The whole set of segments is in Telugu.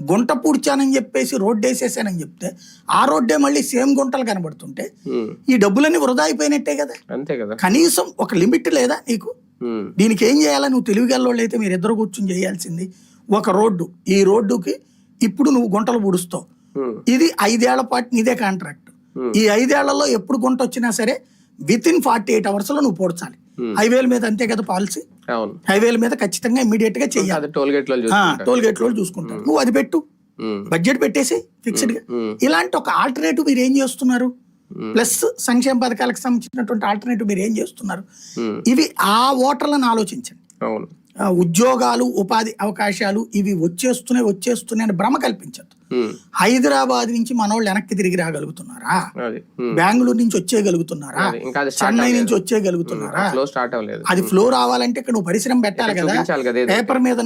గుంట పూడ్చానని చెప్పేసి రోడ్డు వేసేసానని చెప్తే ఆ రోడ్డే మళ్ళీ సేమ్ గుంటలు కనబడుతుంటే ఈ డబ్బులన్నీ వృధా అయిపోయినట్టే కదా. అంతే కదా. కనీసం ఒక లిమిట్ లేదా నీకు? దీనికి ఏం చేయాలి? నువ్వు తెలివిగల్లోళ్ళు అయితే మీరు ఇద్దరు కూర్చుని చేయాల్సింది ఒక రోడ్డు. ఈ రోడ్డుకి ఇప్పుడు నువ్వు గుంటలు పూడుస్తావు. ఇది ఐదేళ్ళ పాటు నీదే కాంట్రాక్ట్. ఈ ఐదేళ్ళలో ఎప్పుడు గుంట వచ్చినా సరే విత్ ఇన్ ఫార్టీ ఎయిట్ అవర్స్లో నువ్వు పోడ్చాలి. హైవేల మీద అంతే కదా పాలసీ? హైవేల మీద ఖచ్చితంగా ఇమీడియట్గా చెయ్యాలి. అది టోల్ గేట్ టోల్ గేట్లో చూసుకుంటారు. నువ్వు అది పెట్టు. బడ్జెట్ పెట్టేసి ఫిక్స్డ్గా. ఇలాంటి ఒక ఆల్టర్నేటివ్ మీరు ఏం చేస్తున్నారు. ప్లస్ సంక్షేమ పథకాలకు సంబంధించినటువంటి ఆల్టర్నేటివ్ మీరు ఏం చేస్తున్నారు? ఇవి ఆ ఓటర్లను ఆలోచించండి. అవును. ఉద్యోగాలు ఉపాధి అవకాశాలు ఇవి వచ్చేస్తున్నాయి వచ్చేస్తున్నాయి అని భ్రమ కల్పించద్దు. ఉమ్, హైదరాబాద్ నుంచి మనోళ్ళు వెనక్కి తిరిగి రాగలుగుతున్నారా? బెంగళూరు నుంచి వచ్చేయగలుగుతున్నారా? చెన్నై నుంచి వచ్చేయగలుగుతున్నారా? అది ఫ్లో రావాలంటే ఇక్కడ నువ్వు పరిశ్రమ పెట్టాలి కదా. పేపర్ మీద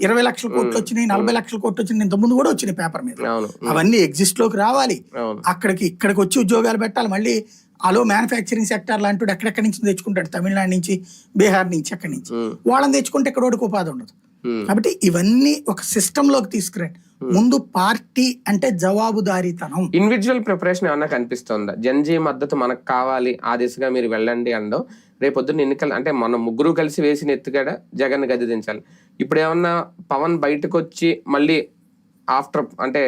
ఇరవై లక్షల కోట్లు వచ్చినాయి నలభై లక్షల కోట్లు వచ్చినాయి ఇంతకుముందు కూడా వచ్చినాయి పేపర్ మీద. అవును. అవన్నీ ఎగ్జిస్ట్లోకి రావాలి. అక్కడికి ఇక్కడికి వచ్చి ఉద్యోగాలు పెట్టాలి. మళ్ళీ అలో మ్యానుఫ్యాక్చరింగ్ సెక్టర్ లాంటి ఎక్కడెక్కడి నుంచి తెచ్చుకుంటాడు? తమిళనాడు నుంచి బీహార్ నుంచి అక్కడి నుంచి? వాళ్ళని తెచ్చుకుంటే ఇక్కడ ఉపాధి ఉండదు. కాబట్టి ఇవన్నీ ఒక సిస్టమ్లోకి తీసుకురండి ముందు పార్టీ అంటే జవాబుదారీతనం. ఇండివిజువల్ ప్రిపరేషన్ ఏమన్నా కనిపిస్తుందా? జన్జీ మద్దతు మనకు కావాలి ఆ దిశగా మీరు వెళ్ళండి అనడం రేపొద్దున ఎన్నికలు అంటే మన ముగ్గురు కలిసి వేసిన ఎత్తుగడ జగన్ గది దించాలి. ఇప్పుడు ఏమన్నా పవన్ బయటకు వచ్చి మళ్ళీ ఆఫ్టర్ అంటే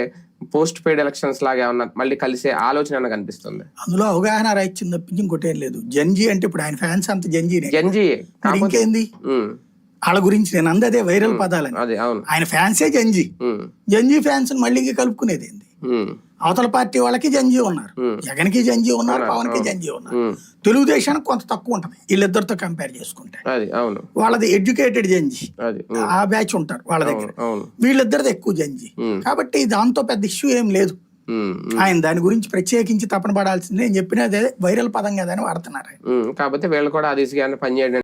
పోస్ట్ పెయిడ్ ఎలక్షన్స్ లాగా ఏమన్నా మళ్ళీ కలిసే ఆలోచన ఏమన్నా కనిపిస్తుంది? అందులో అవగాహన తప్పించి ఇంకోటి ఏం లేదు జంజీ అంటే ఇప్పుడు ఆయన ఫ్యాన్స్ అంత జన్జీ మరి ఇంకేంది? వాళ్ళ గురించి నేను అందదే వైరల్ పదాలని. అదే ఆయన ఫ్యాన్సే జంజీ. జంజీ ఫ్యాన్స్ మళ్ళీ కలుపుకునేది ఏంది? అవతల పార్టీ వాళ్ళకి జంజీ ఉన్నారు. జగన్కి జంజీ ఉన్నారు పవన్కి జంజీ ఉన్నారు. తెలుగుదేశానికి కొంత తక్కువ ఉంటది. వీళ్ళిద్దరితో కంపేర్ చేసుకుంటే. అది వాళ్ళది ఎడ్యుకేటెడ్ జంజీ. అది ఆ బ్యాచ్ ఉంటారు వాళ్ళ దగ్గర. వీళ్ళిద్దరిది ఎక్కువ జంజీ. కాబట్టి దాంతో పెద్ద ఇష్యూ ఏం లేదు. ఆయన దాని గురించి ప్రత్యేకించి తపన పడాల్సిందే. నేను చెప్పినది అదే వైరల్ పదం కదా అని వాడుతున్నారు కాకపోతే వీళ్ళు కూడా ఏమన్నా పనిచేయడం